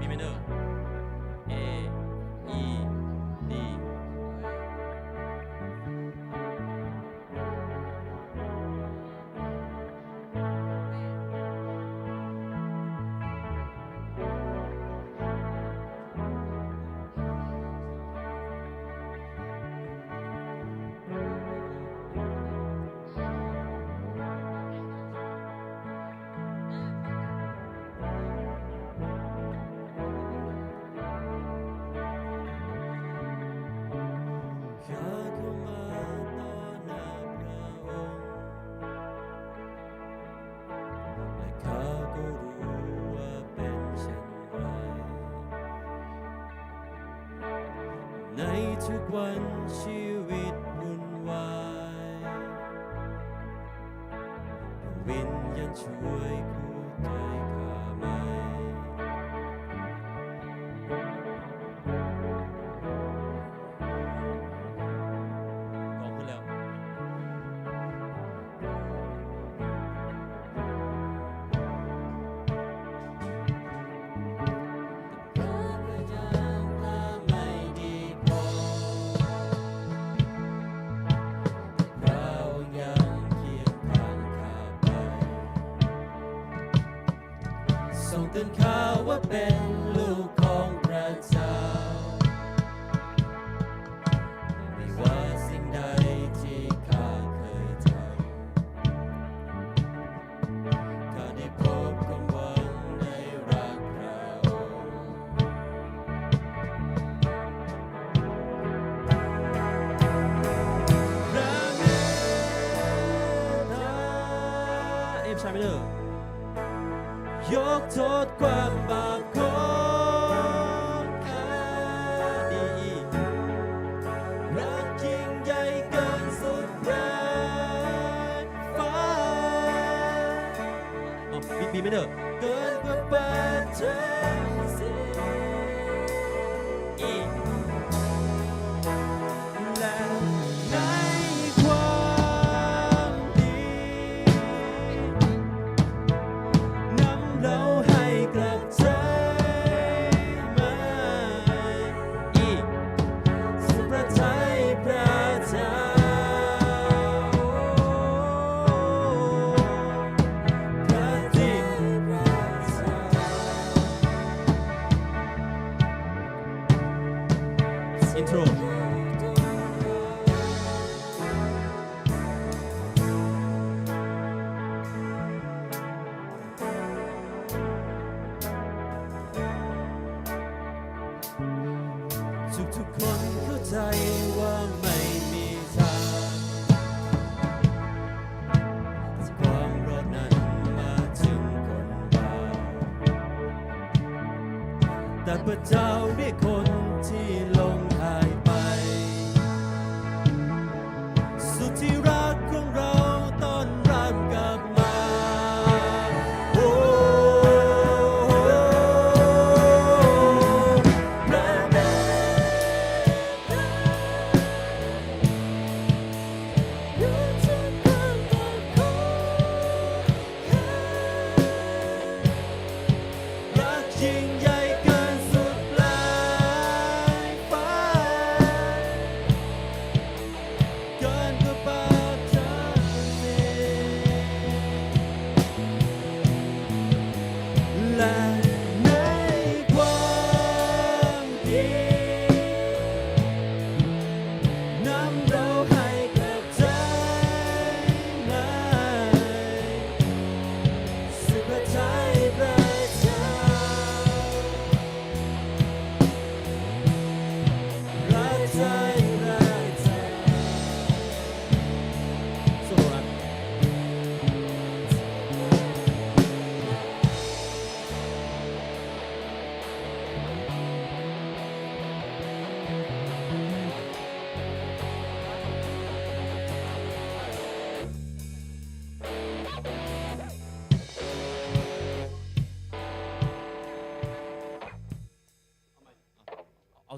里面的 วันชีวิตวุ่นวายวิญญาณช่วยคู่ใจข้ามา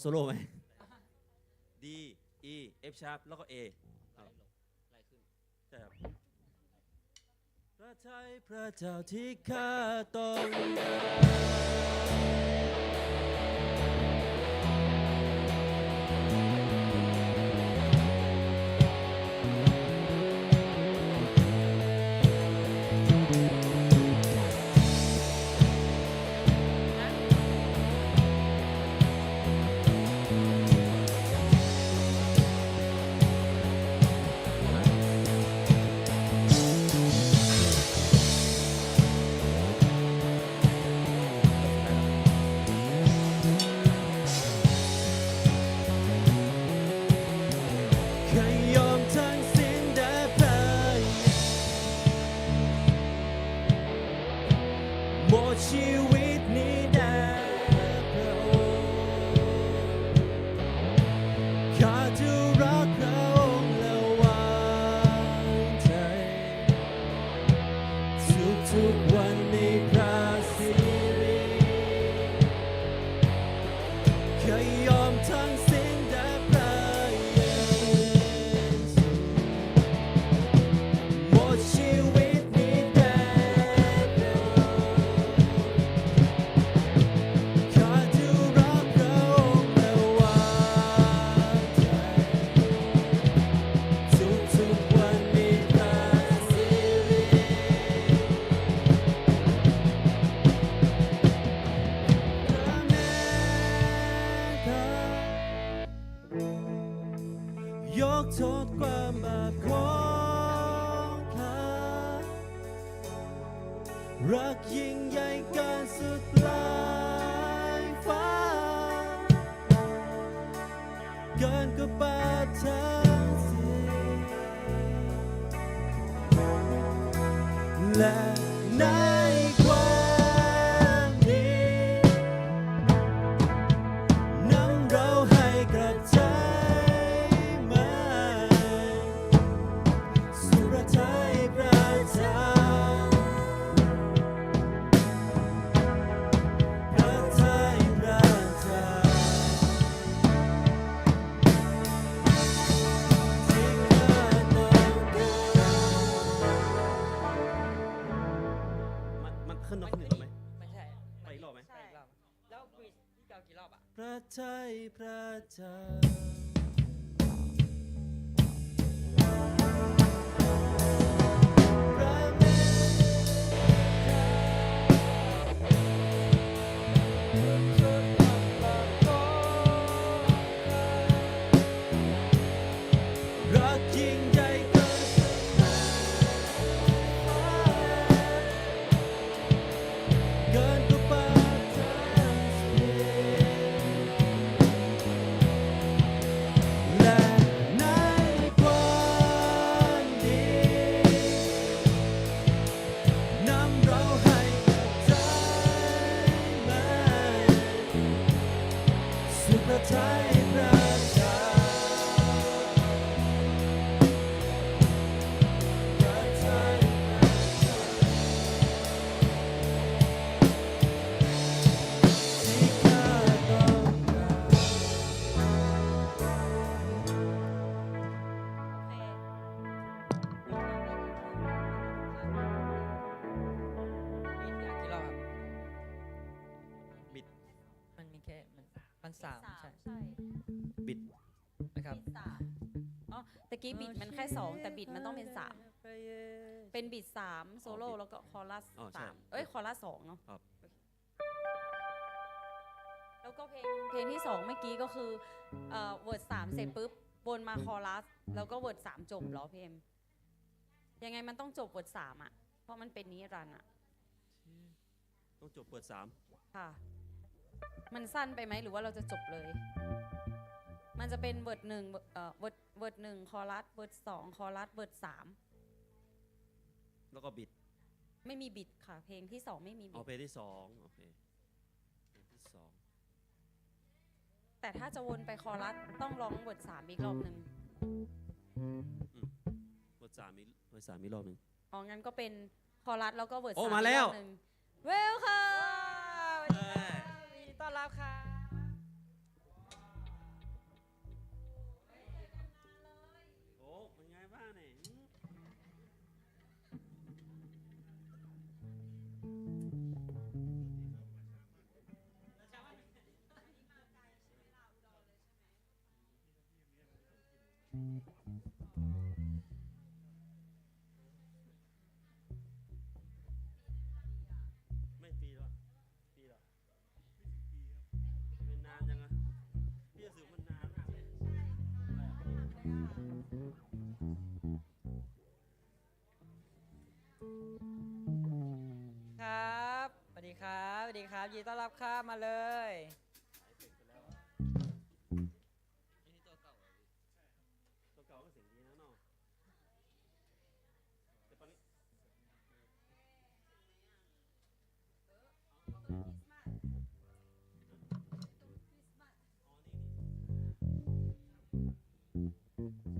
โซโล่ไหม D E F sharp แล้วก็ A ไล่ขึ้นใช่ครับพระทยพระเจ้าที่ข้าต้องการ ไม่ยอมทั้งสิ้น แล ใช่พระเจ้า กี้บิดมันแค่สองแต่บิดมันต้องเป็นสามเป็นบิดสามโซโล่แล้วก็คอรัสอ๋อใช่ สามเอ้ยคอรัสสองเนาะครับ แล้วก็เพลงเพลงที่สองเมื่อกี้ก็คือเอ่อเวิร์ดสามเสร็จปุ๊บวนมาคอรัสแล้วก็เวิร์ดสามจบเหรอเพมยังไงมันต้องจบเวิร์ดสามอะ เพราะมันเป็นนิรันดร์อะต้องจบเปิดสามค่ะ มันสั้นไปไหมหรือว่าเราจะจบเลย มันจะเป็นเวิร์ดหนึ่งเอ่อเวิร์ดเวิร์ดหนึ่งคอรัสเวิร์ดสองคอรัสเวิร์ดสามแล้วก็บิดไม่มีบิดค่ะ เพลงที่สองไม่มีบิเอาดเพลงที่สองโอเคเพลงที่สองแต่ถ้าจะวนไปคอรัสต้องร้องเวิร์ดสามอีกรอบหนึ่งเปิดสามมีเปิดสามมีรอบหนึ่ง อ๋องั้นก็เป็นคอรัสแล้วก็เวิร์ดโอ้สามมาอีกแล้วรอบหนึ่งเวลค่ะยินดีต้อนรับค่ะ ไม่ปีแล้วปีแล้วเป็นนานยังอะพี่จะสืบมันนานมากเลยครับสวัสดีครับสวัสดีครับยินดีต้อนรับครับมาเลย Mm-hmm.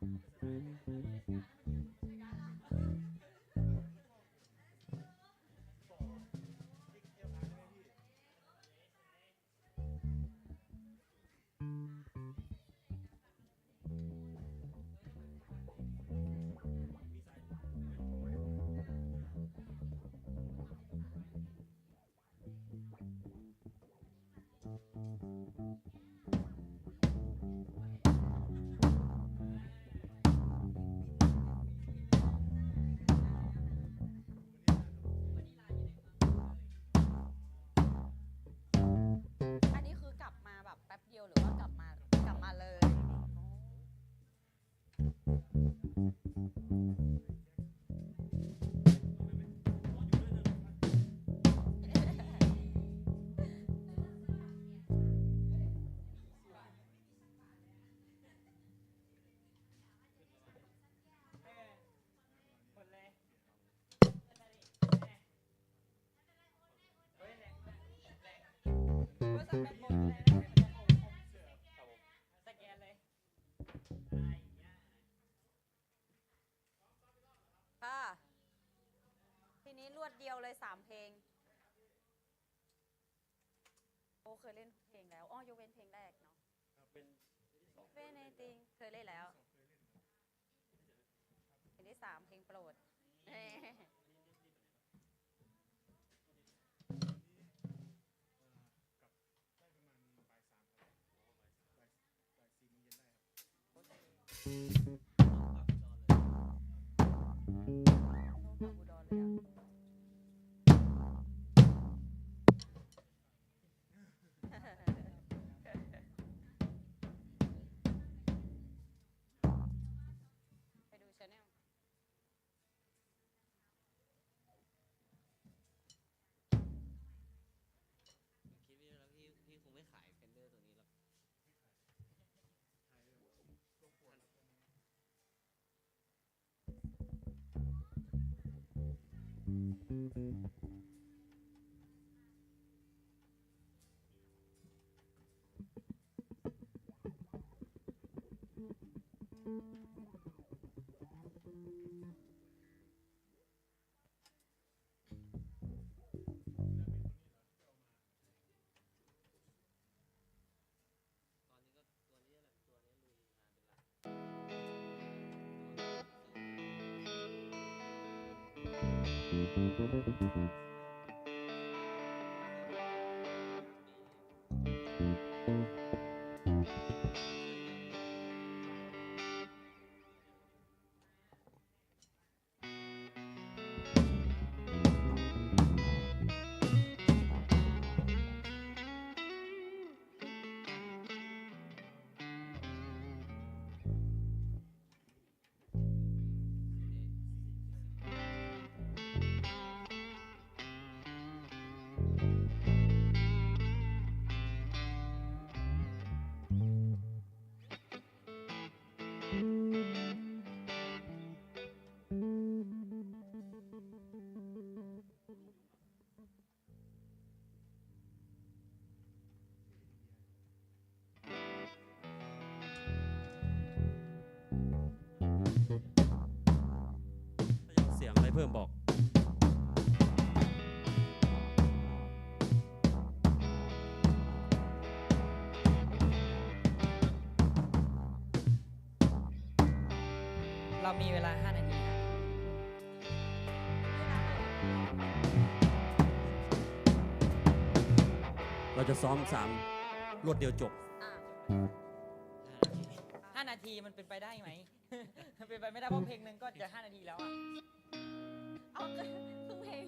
Thank you. ค่ะทีนี้รวดเดียวเลยสามเพลง โอเคยเล่นเพลงแล้ว อ้อยกเว้นเพลงแรกเนาะเป็นเว้นในติงเคยเล่นแล้วเพลงที่สามเพลงโปรด โลกกับ อุดรเลยอะ พิ่มบอกเรามีเวลา 5 นาทีครับเราจะซ้อมสามรวดเดียวจบอะ5นาทีมันเป็นไปได้ไหมเป็นไปไม่ได้เพราะเพลงหนึ่งก็จะ 5 นาทีแล้วอะ เอาครึ่งเพลง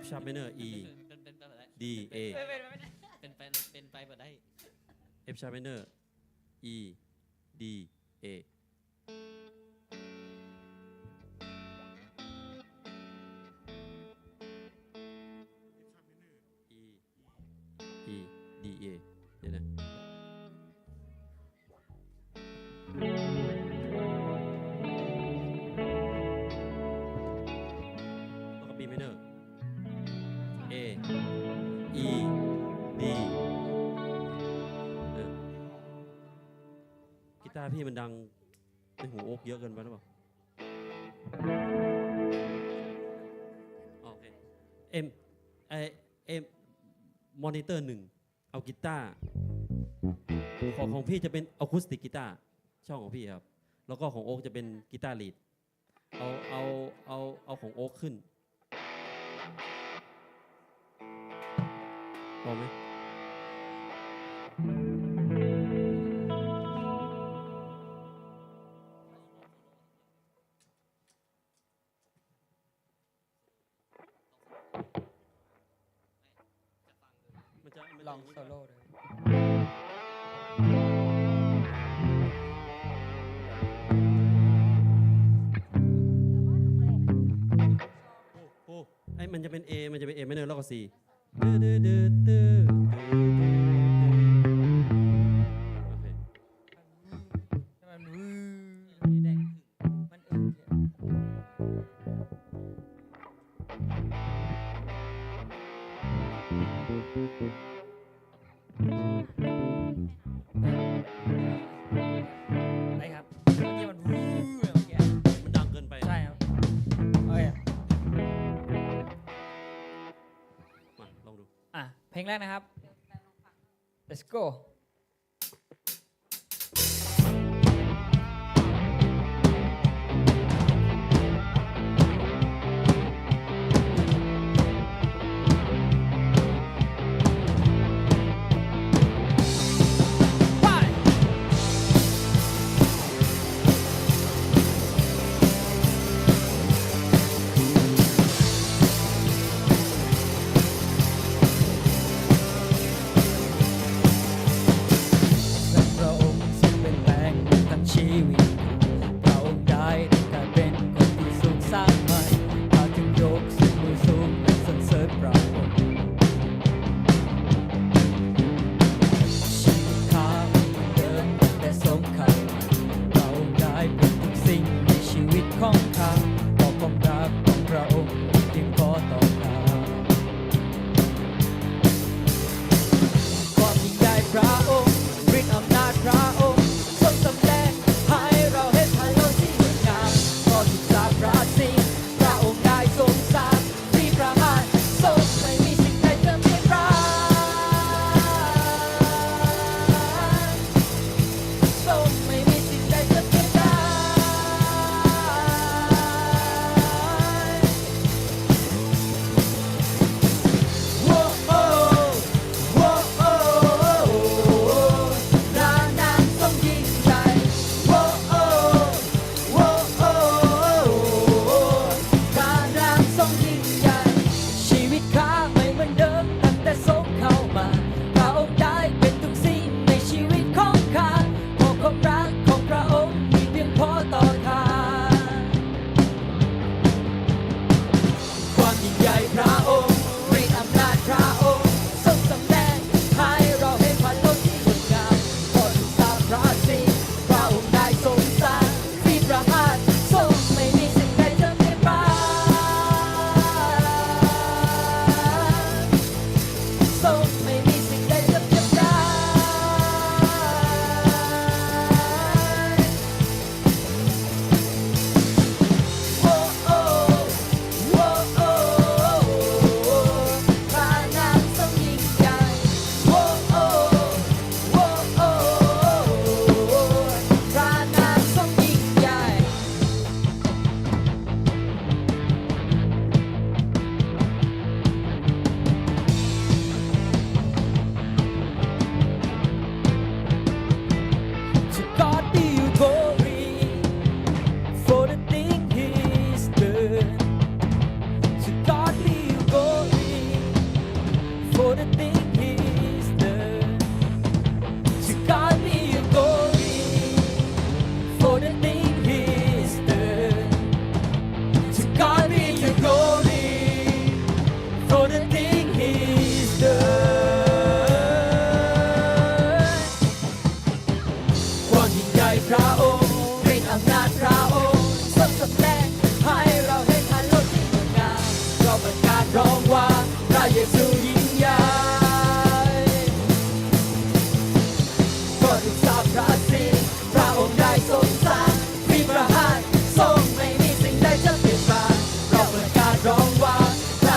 F sharp minor E เป็นเป็นไปแบบได้ D A เป็นไปไม่ได้เป็นเป็นเป็นไปแบบได้ F sharp minor E D A ร์พี่มันดังในหูโอ๊กเยอะเกินไปหรือเปล่าโอเคเอ็มไอเอ็มมอนิเตอร์หนึ่งเอากีตาร์ของของพี่จะเป็นอะคูสติกกีตาร์ช่องของพี่ครับ แล้วก็ของโอ๊กจะเป็นกีตาร์ลีดเอาเอาเอาเอาของโอ๊กขึ้นพอไหม มันจะเป็น A มันจะเป็น A ไม่เนอแล้วก็ C ดืดดืดดืด go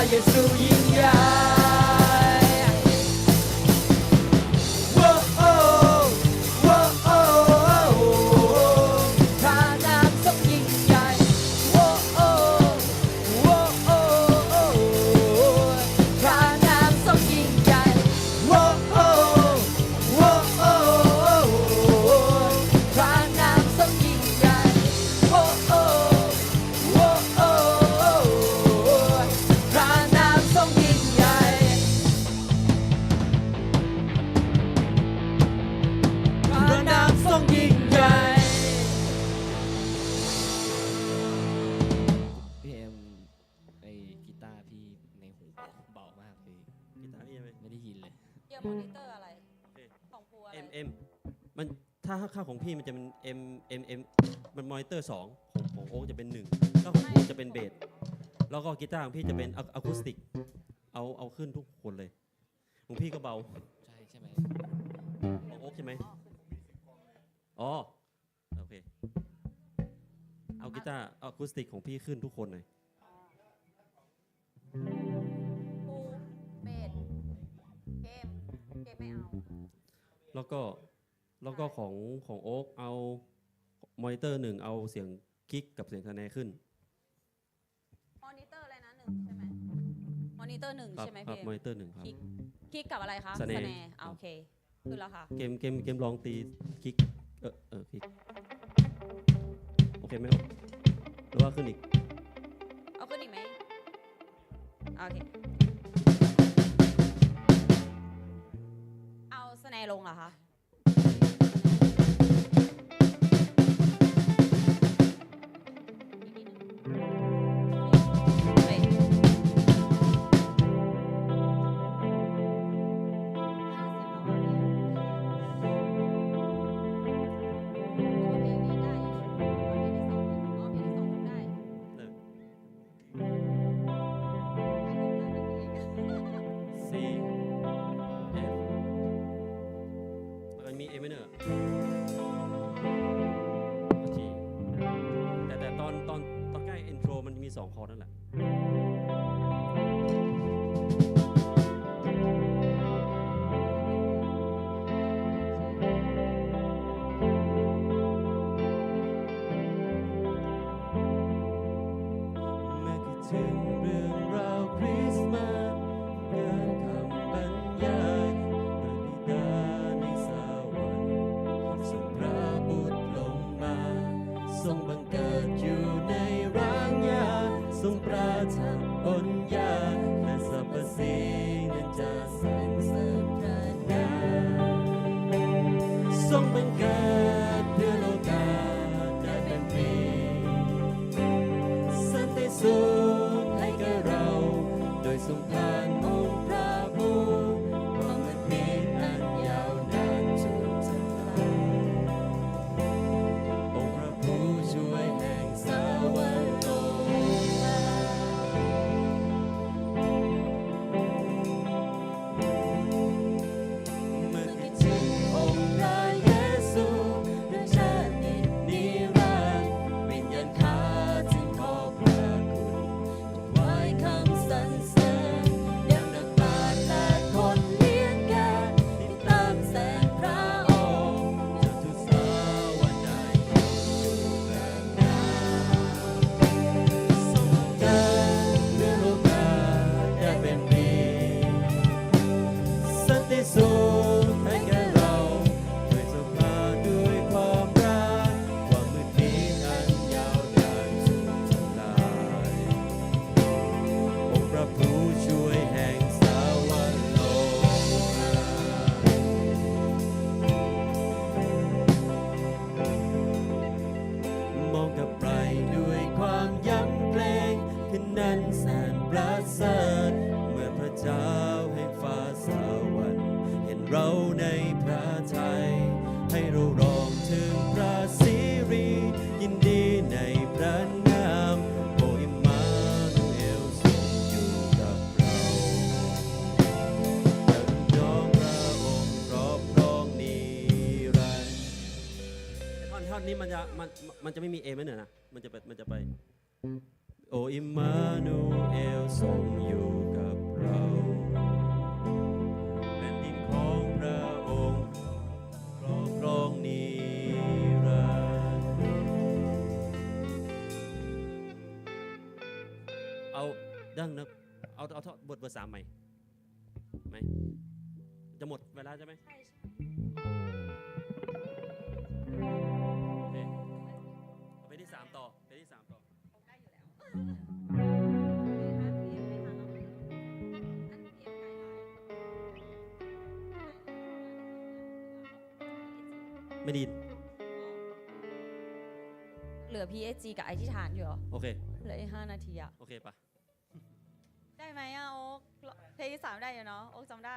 Hallelujah. ของภูอะไร M M มันถ้าค่าของพี่มันจะเป็น M M M มันมอนิเตอร์สองของของโอ๊คจะเป็นหนึ่งแล้วของโอ๊คจะเป็นเบสแล้วก็กีตาร์ของพี่จะเป็นอะคูสติก เอาเอาขึ้นทุกคนเลย ของพี่ก็เบาใช่ใช่ไหมของโอ๊คใช่ไหมอ๋อโอเคเอากีตาร์อะคูสติกของพี่ขึ้นทุกคนเลยภูเบสเกมเกมไม่เอา แล้วก็แล้วก็ของของโอ๊กเอามอนิเตอร์หนึ่งเอาเสียงคิกกับเสียงคะแนนขึ้น มอนิเตอร์อะไรนะหนึ่งใช่ไหมมอนิเตอร์หนึ่งครับใช่ไหมครับพี่มอนิเตอร์หนึ่งครับ คลิกคลิกกับอะไรคะสแนร์ ร์อ่าโอเคคือแล้วค่ะ เกมเกมเกมลองตีคิก เออเออคิก โอเคไหมครับหรือว่าขึ้นอีก เอาขึ้นอีกไหมโอเค ลงเหรอคะ ถึงเรื่องราวคริสต์มาสเกิน มันจะไม่มีเอไหมเนี่ยนะ มันจะไปมันจะไป โออิมมานูเอลทรงอยู่กับเราแผ่นดินของพระองค์ครอบครองนิรันดร์เอาดังนะเอาเอาเอบทเบอร์สามใหม่ไหมจะหมดเวลาใช่ไหมใช่ ไม่ดีเหลือ PSG กับไอที่ฐานอยู่เหรอ โอเค เหลืออีกห้านาทีอะโอเคปะได้ไหมอะโอ๊กเพลงที่สามได้อยู่เนาะโอ๊กจำได้